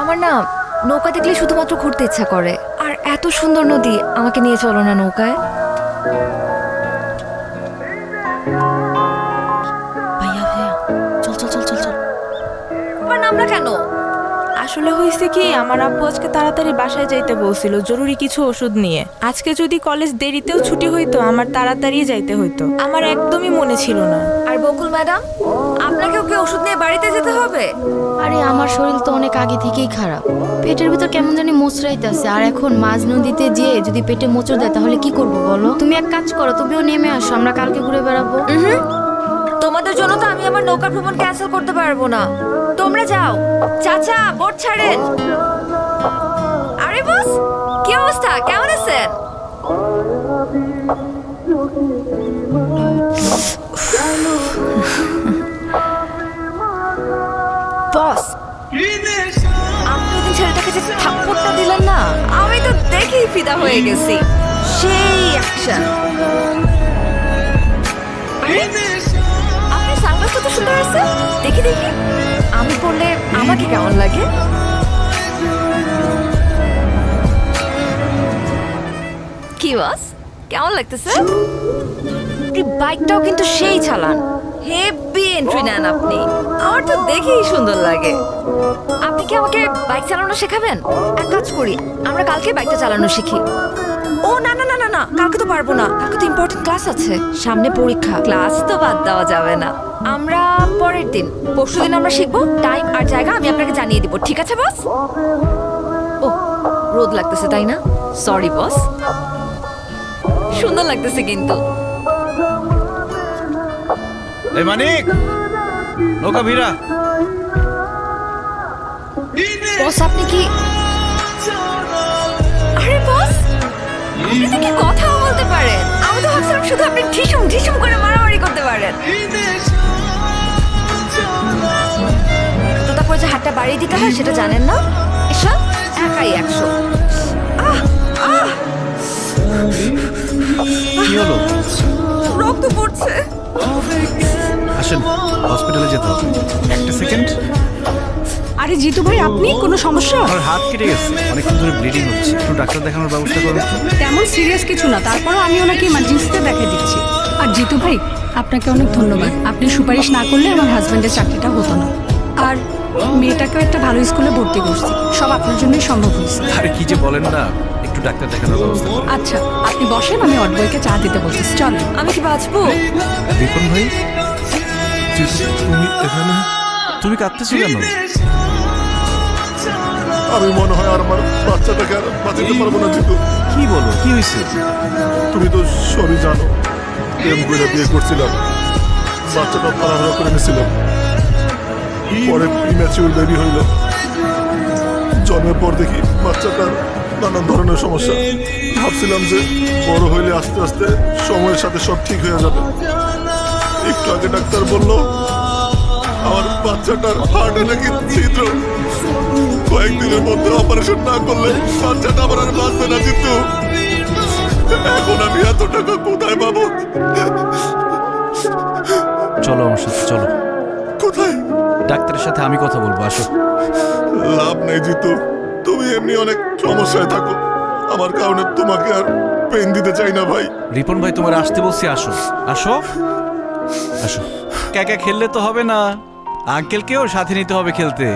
আমার না নৌকা দেখলে শুধুমাত্র ঘুরতে ইচ্ছা করে। আর এত সুন্দর নদী আমাকে নিয়ে চলো না নৌকায়। ভাইয়া ভাইয়া চল চল চল চল চল। তোমার নামটা কেন? আসলে হয়েছে কি আমার আব্বু আজকে তাড়াতাড়ি বাসায় যাইতে বলছিল জরুরি কিছু ওষুধ নিয়ে। আজকে যদি কলেজ দেরিতেও ছুটি হইতো আমার তাড়াতাড়ি যাইতে হইতো। আমার একদমই মনে ছিল না। আর বকুল ম্যাডাম ওষুধ নিয়ে বাড়িতে যেতে হবে? আরে আমার শরীর তো অনেক আগে থেকেই খারাপ। পেটের ভিতর কেমন জানি মোচড়াইতেছে আর এখন মাঝ নদীতে যেয়ে যদি পেটে মোচড় দেয় তাহলে কি করব বলো? তুমি এক কাজ করো তুমিও নেমে আসো আমরা কালকে ঘুরে বেড়াবো। তোমাদের জন্য তো আমি আমার নৌকা ভ্রমণ ক্যান্সেল করতে পারব না। তোমরা যাও। চাচা বোট ছাড়েন। আরে বস কি অবস্থা? কেমন আছেন? থাপ্পড়টা দিলেন না? আমি তো দেখেই ফিদা হয়ে গেছি। সেই অ্যাকশন আরে, আপনার সানগ্লাসটা তো সুন্দর আছে? দেখি দেখি। আমি পরলে আমাকে কেমন লাগে? কি বস কেমন লাগতেছে? বাইকটাও কিন্তু সেই চালান। হেভি এন্ট্রি নেন আপনি। আমার তো দেখেই সুন্দর লাগে। আপনি কি আমাকে বাইক চালানো শেখাবেন? এক কাজ করি, আমরা কালকে বাইকটা চালানো শিখি। ও, না না না না না, কালকে তো পারব না। কালকে তো ইম্পর্টেন্ট ক্লাস আছে। সামনে পরীক্ষা। ক্লাস তো বাদ দেওয়া যাবে না। আমরা পরের দিন, পরশু দিন আমরা শিখব। টাইম আর জায়গা আমি আপনাকে জানিয়ে দিব। ঠিক আছে বস ও, রোদ লাগতেছে, তাই না? সরি বস সুন্দর লাগতেছে কিন্তু। এই মানিক নৌকা ভিড়া। বস আপনি কি আরে বস আপনি কি কথাও বলতে পারেন? আমি তো ভাবছিলাম শুধু আপনি ঢিসুম ঢিসুম করে মারামারি করতে পারেন। তো তারপরে যে হাতটা বাড়িয়ে দিতে হয় সেটা জানেন না? এসব একাই একশো। কি হলো? রক্ত পড়ছে। আসেন হসপিটালে যেতে হবে। একটা সেকেন্ড আরে জিতু ভাই আপনি? কোনো সমস্যা? আমার হাত কেটে গেছে অনেকক্ষণ ধরে ব্লিডিং হচ্ছে। একটু ডাক্তার দেখানোর ব্যবস্থা করুন তেমন সিরিয়াস কিছু না তারপরও আমি ওনাকে ইমার্জেন্সিতে দেখে দিচ্ছি। আর জিতু ভাই আপনাকে অনেক ধন্যবাদ। আপনি সুপারিশ না করলে আমার হাজব্যান্ডের চাকরিটা হতো না। আর মেয়েটাকেও একটা ভালো স্কুলে ভর্তি করছি। সব আপনার জন্যই সম্ভব হয়েছে। আরে কি যে বলেন না একটু ডাক্তার দেখানোর ব্যবস্থা করুন। আচ্ছা আপনি বসেন আমি অডবয়কে চা দিতে বলছি চল আমি কি বাঁচবো? রিপন ভাই? তুমি এখানে? তুমি কাঁদতেছো কেন? আমি মনে হয় আর আমার বাচ্চাটাকে আর বাঁচাতে পারব না জিতু। কি বলো? কি হয়েছে? তুমি তো সবই জানো প্রেম করে বিয়ে করছিলাম। বাচ্চাটা তাড়াহুড়া করে নিয়েছিলাম পরে প্রিম্যাচিউর বেবি হইল। জন্মের পর দেখি বাচ্চাটার নানান ধরনের সমস্যা। ভাবছিলাম যে বড় হইলে আস্তে আস্তে সময়ের সাথে সব ঠিক হয়ে যাবে। একটু আগে ডাক্তার বলল আমার বাচ্চাটার হার্টে নাকি ছিদ্র। কয়েকদিনের মধ্যে অপারেশন না করলে বাচ্চাটা আমার আর বাঁচবে না জিতু। এখন আমি এত টাকা কোথায় পাবো? চলো আমার সাথে চলো। কোথায়? ডাক্তারের সাথে আমি কথা বলব আসো। লাভ নেই জিতু। তুমি এমনি অনেক সমস্যায় থাকো। আমার কারণে তোমাকে আর পেন দিতে চাই না ভাই। রিপন ভাই তোমার আসতে বলছি আসো। আসো। আসো। একা খেললে তো হবে না। আঙ্কেলকেও সাথে নিতে হবে খেলতে।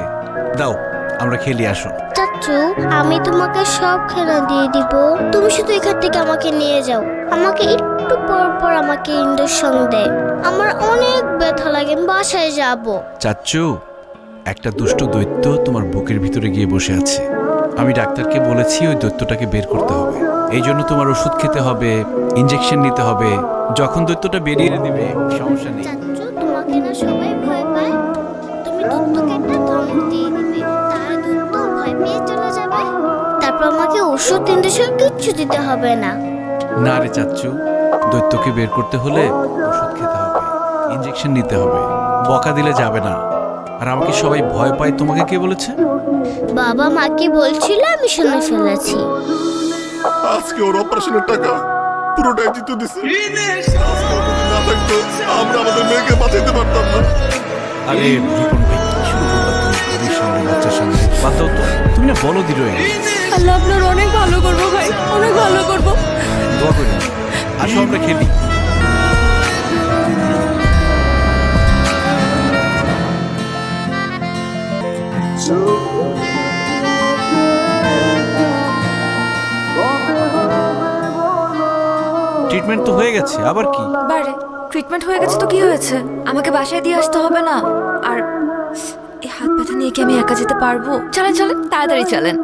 দাও আমরা খেলি আসো। চাচ্চু আমি তোমাকে সব খেলা দিয়ে দিব। তুমি শুধু এখান থেকে আমাকে নিয়ে যাও। আমাকে একটু পর পর আমাকে ইঞ্জেকশন দে। আমার অনেক ব্যথা লাগে বাসায় যাব। চাচ্চু একটা দুষ্ট দৈত্য তোমার বুকের ভিতরে গিয়ে বসে আছে। আমি ডাক্তারকে বলেছি ওই দৈত্যটাকে বের করতে হবে। এই জন্য তোমার ওষুধ খেতে হবে ইঞ্জেকশন নিতে হবে। যখন দৈত্যটা বেরিয়ে দেবে সমস্যা নেই। চাচ্চু তোমাকে না সবাই ভয় পায়? তুমি দত্তকে একটা ধমক দিয়ে দিবে তার দত্ত ভয় পেয়ে চলে যাবে। তারপর আমাকে ওষুধ ইঞ্জেকশন কিচ্ছু দিতে হবে না। না রে চাচ্চু দৈত্যকে বের করতে হলে ওষুধ খেতে হবে ইঞ্জেকশন নিতে হবে। বকা দিলে যাবে না। আর আমাকে সবাই ভয় পায় তোমাকে কে বলেছে? বাবা মা কি বলছিল আমি শুনে ফেলেছি। আজকে ওর অপারেশনের টাকা পুরোটাই জিতু দিছে। না থাকতো আমরা আমাদের মেয়েকে বাঁচাইতে পারতাম না। আরে রিপন ভাই কি শুরু করলাম তুমি বাচ্চার সামনে। বাদ তো তুমি না বলো দিল আল্লাহ আপনার অনেক ভালো করব ভাই অনেক ভালো করব। দোয়া করি। আসো আমরা খেলি। ট্রিটমেন্ট তো হয়ে গেছে, আবার কি? বারে ট্রিটমেন্ট হয়ে গেছে তো কি হয়েছে? আমাকে বাসায় দিয়ে আসতে হবে না। আর এই হাত ব্যথা নিয়ে কি আমি একা যেতে পারব? চলেন চলেন, তাড়াতাড়ি চলেন।